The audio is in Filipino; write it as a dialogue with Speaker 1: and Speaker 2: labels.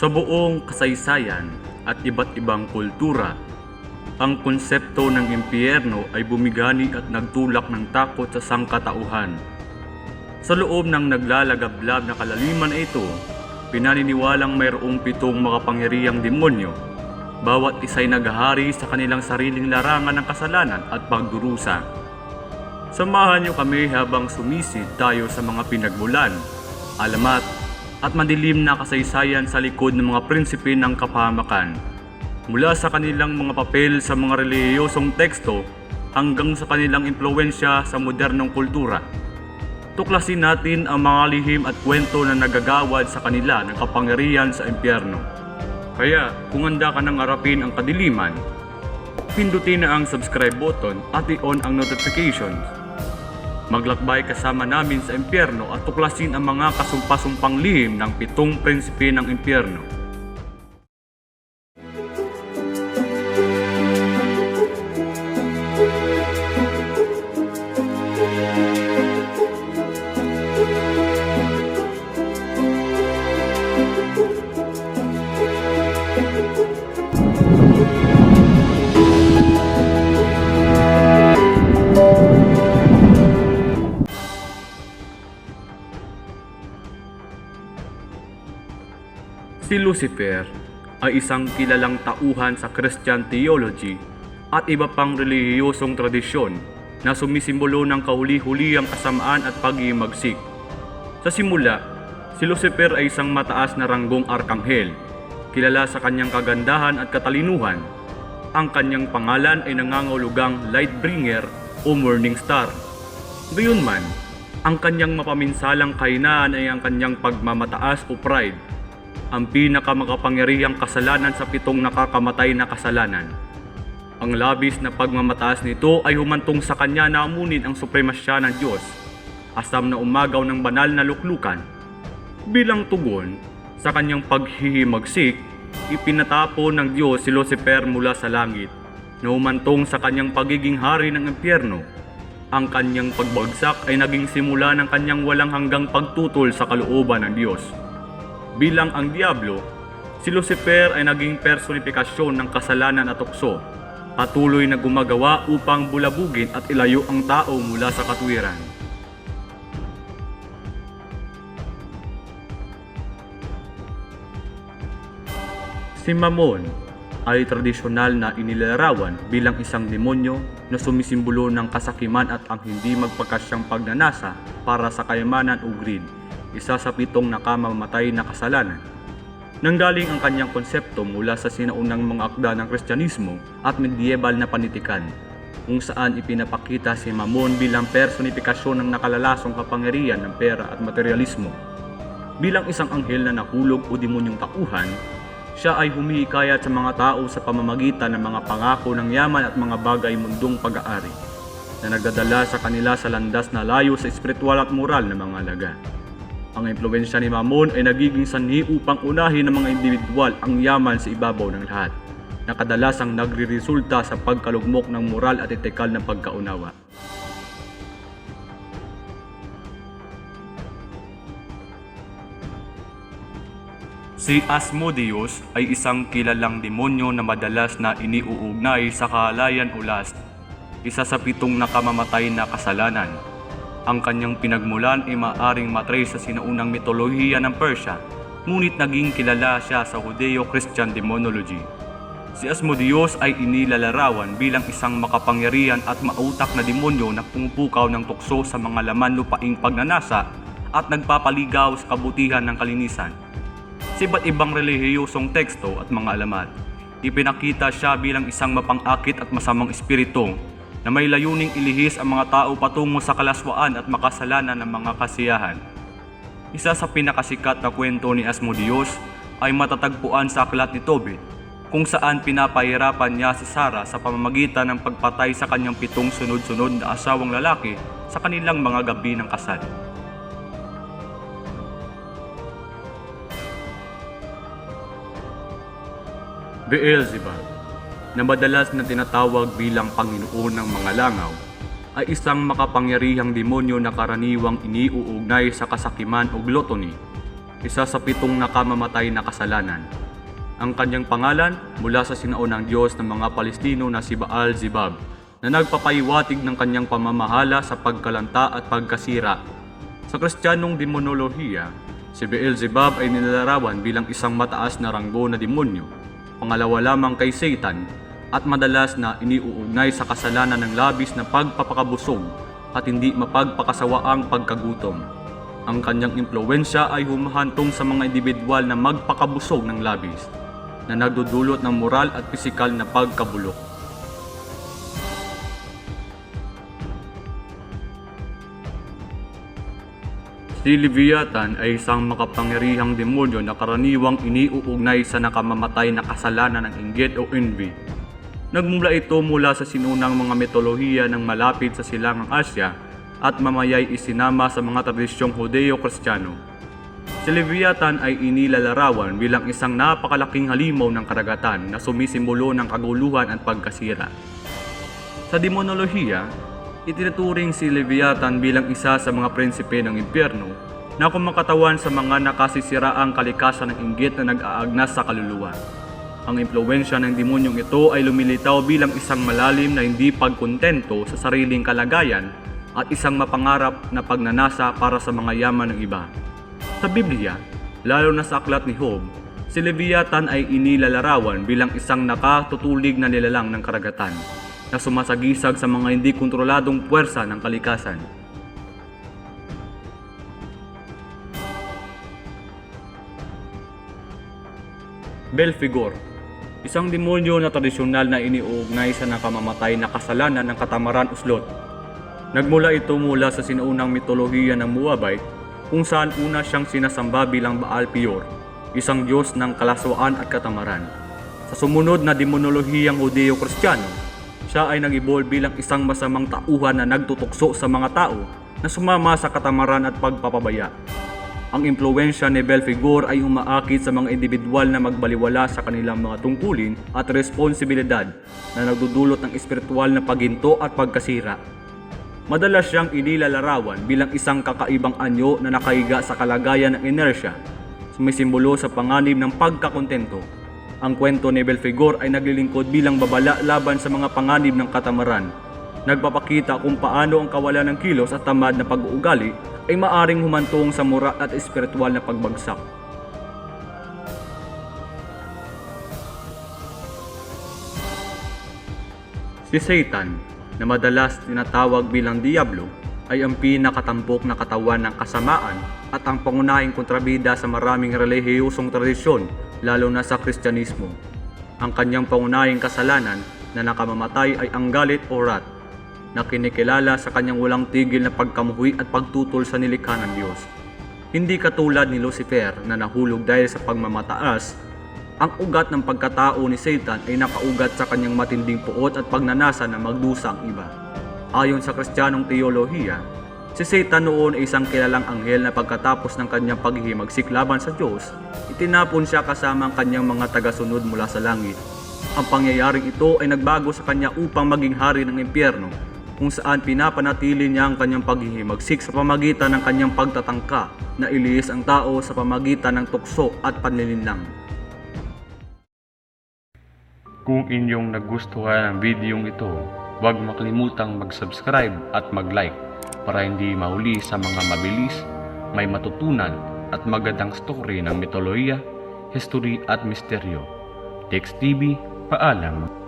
Speaker 1: Sa buong kasaysayan at iba't ibang kultura, ang konsepto ng impyerno ay bumigani at nagtulak ng takot sa sangkatauhan. Sa loob ng naglalagablab na kalaliman na ito, pinaniniwalang mayroong pitong makapangyarihang demonyo. Bawat isa'y naghahari sa kanilang sariling larangan ng kasalanan at pagdurusa. Samahan niyo kami habang sumisid tayo sa mga pinagmulan, alamat, at madilim na kasaysayan sa likod ng mga prinsipe ng kapahamakan. Mula sa kanilang mga papel sa mga relihiyosong teksto hanggang sa kanilang impluensya sa modernong kultura. Tuklasin natin ang mga lihim at kwento na nagagawad sa kanila ng kapangyarihan sa impyerno. Kaya kung handa ka nang harapin ang kadiliman, pindutin na ang subscribe button at i-on ang notifications. Maglakbay kasama namin sa impyerno at tuklasin ang mga kasumpa-sumpang lihim ng pitong prinsipe ng impyerno. Si Lucifer ay isang kilalang tauhan sa Christian theology at iba pang relihiyosong tradisyon na sumisimbolo ng kahuli-hulihang kasamaan at pag-iimagsik. Sa simula, si Lucifer ay isang mataas na ranggong arkanghel, kilala sa kanyang kagandahan at katalinuhan. Ang kanyang pangalan ay nangangahulugang Lightbringer o Morning Star. Gayunman, ang kanyang mapaminsalang kahinaan ay ang kanyang pagmamataas o pride, ang pinakamakapangyarihang kasalanan sa pitong nakakamatay na kasalanan. Ang labis na pagmamataas nito ay humantong sa kanya na amunin ang supremasya ng Diyos, asam na umagaw ng banal na luklukan. Bilang tugon sa kanyang paghihimagsik, ipinatapo ng Diyos si Lucifer mula sa langit na humantong sa kanyang pagiging hari ng impyerno. Ang kanyang pagbagsak ay naging simula ng kanyang walang hanggang pagtutol sa kalooban ng Diyos. Bilang ang Diablo, si Lucifer ay naging personifikasyon ng kasalanan at tukso, patuloy na gumagawa upang bulabugin at ilayo ang tao mula sa katwiran. Si Mamon ay tradisyonal na inilarawan bilang isang demonyo na sumisimbolo ng kasakiman at ang hindi magpakasyang pagnanasa para sa kayamanan o greed, isa sa pitong nakamamatay na kasalanan. Nanggaling ang kanyang konsepto mula sa sinaunang mga akda ng Kristyanismo at medieval na panitikan, kung saan ipinapakita si Mamon bilang personifikasyon ng nakalalasong kapangyarihan ng pera at materialismo. Bilang isang anghel na nahulog o demonyong tauhan, siya ay humihikayat sa mga tao sa pamamagitan ng mga pangako ng yaman at mga bagay mundong pag-aari na nagdadala sa kanila sa landas na layo sa espiritual at moral na mga alaga. Ang impluensya ni Mamon ay nagiging sanhi upang unahin ng mga individual ang yaman sa ibabaw ng lahat, na kadalasang nagriresulta sa pagkalugmok ng moral at etikal ng pagkaunawa. Si Asmodeus ay isang kilalang demonyo na madalas na iniuugnay sa kahalayan o last, isa sa pitong nakamamatay na kasalanan. Ang kanyang pinagmulan ay maaring matrace sa sinaunang mitolohiya ng Persia, ngunit naging kilala siya sa Judeo-Christian demonology. Si Asmodeus ay inilalarawan bilang isang makapangyarihan at mautak na demonyo na pumupukaw ng tukso sa mga laman lupaing pagnanasa at nagpapaligaw sa kabutihan ng kalinisan sa iba't ibang relihiyosong teksto at mga alamat. Ipinakita siya bilang isang mapang-akit at masamang espiritu na may layuning ilihis ang mga tao patungo sa kalaswaan at makasalanan ng mga kasiyahan. Isa sa pinakasikat na kwento ni Asmodeus ay matatagpuan sa aklat ni Tobit, kung saan pinapahirapan niya si Sarah sa pamamagitan ng pagpatay sa kanyang pitong sunod-sunod na asawang lalaki sa kanilang mga gabi ng kasal. Beelzebub, na madalas na tinatawag bilang Panginoon ng mga langaw, ay isang makapangyarihang demonyo na karaniwang iniuugnay sa kasakiman o gluttony. isa sa pitong nakamamatay na kasalanan. Ang kanyang pangalan mula sa sinaunang Diyos ng mga Palestino na si Baal Zebub na nagpapahiwatig ng kanyang pamamahala sa pagkalanta at pagkasira. Sa kristyanong demonolohiya, si Beelzebub ay nilalarawan bilang isang mataas na ranggo na demonyo, pangalawa lamang kay Satan at madalas na iniuugnay sa kasalanan ng labis na pagpapakabusog at hindi mapagpakasawaang pagkagutom. Ang kanyang impluensya ay humahantong sa mga individual na magpakabusog ng labis na nagdudulot ng moral at pisikal na pagkabulok. Si Leviathan ay isang makapangyarihang demonyo na karaniwang iniuugnay sa nakamamatay na kasalanan ng inggit o envy. Nagmula ito mula sa sinunang mga mitolohiya ng malapit sa silangang Asya at mamayay isinama sa mga tradisyong Hudeo-Kristiyano. Si Leviathan ay inilalarawan bilang isang napakalaking halimaw ng karagatan na sumisimbolo ng kaguluhan at pagkasira. Sa demonolohiya, itinuturing si Leviathan bilang isa sa mga prinsipe ng impyerno na kumakatawan sa mga nakasisiraang kalikasan ng inggit na nag-aagnas sa kaluluwa. Ang impluensya ng demonyong ito ay lumilitaw bilang isang malalim na hindi pagkontento sa sariling kalagayan at isang mapangarap na pagnanasa para sa mga yaman ng iba. Sa Biblia, lalo na sa aklat ni Job, si Leviathan ay inilalarawan bilang isang nakatutulig na nilalang ng karagatan na sumasagisag sa mga hindi kontroladong puwersa ng kalikasan. Belfigor Isang demonyo na tradisyonal na iniuugnay sa nakamamatay na kasalanan ng katamaran uslot. Nagmula ito mula sa sinuunang mitolohiya ng Moabite kung saan una siyang sinasamba bilang Baal Peor, isang diyos ng kalaswaan at katamaran. Sa sumunod na demonolohiyang Hudeo-Kristiyano, siya ay nag-evolve bilang isang masamang tauhan na nagtutukso sa mga tao na sumama sa katamaran at pagpapabaya. Ang impluensya ni Belfigor ay umaakit sa mga individual na magbaliwala sa kanilang mga tungkulin at responsibilidad na nagdudulot ng espiritual na paginto at pagkasira. Madalas siyang inilalarawan bilang isang kakaibang anyo na nakahiga sa kalagayan ng inersya, sumisimbolo sa panganib ng pagkakontento. Ang kwento ni Belfigor ay naglilingkod bilang babala laban sa mga panganib ng katamaran. Nagpapakita kung paano ang kawalan ng kilos at tamad na pag-uugali ay maaring humantong sa mura at espiritual na pagbagsak. Si Satan, na madalas tinatawag bilang Diablo, ay ang pinakatampok na katawan ng kasamaan at ang pangunahing kontrabida sa maraming relihiyosong tradisyon, lalo na sa Kristyanismo. Ang kanyang pangunahing kasalanan na nakamamatay ay ang galit o wrath, na kinikilala sa kanyang walang tigil na pagkamuhi at pagtutol sa nilikha ng Diyos. Hindi katulad ni Lucifer na nahulog dahil sa pagmamataas, ang ugat ng pagkatao ni Satan ay nakaugat sa kanyang matinding puot at pagnanasa na magdusa ang iba. Ayon sa kristyanong teolohiya, si Satan noon ay isang kilalang anghel na pagkatapos ng kanyang paghihimagsik laban sa Diyos, itinapon siya kasama ang kanyang mga tagasunod mula sa langit. Ang pangyayaring ito ay nagbago sa kanya upang maging hari ng impyerno, kung saan pinapanatili niya ang kanyang paghihimagsik sa pamagitan ng kanyang pagtatangka na ilihis ang tao sa pamagitan ng tukso at panlilinlang.
Speaker 2: Kung inyong nagustuhan ang videong ito, huwag makalimutang mag-subscribe at mag-like para hindi mahuli sa mga mabilis, may matutunan at magandang story ng mitolohiya, history at misteryo. Text TV, paalam.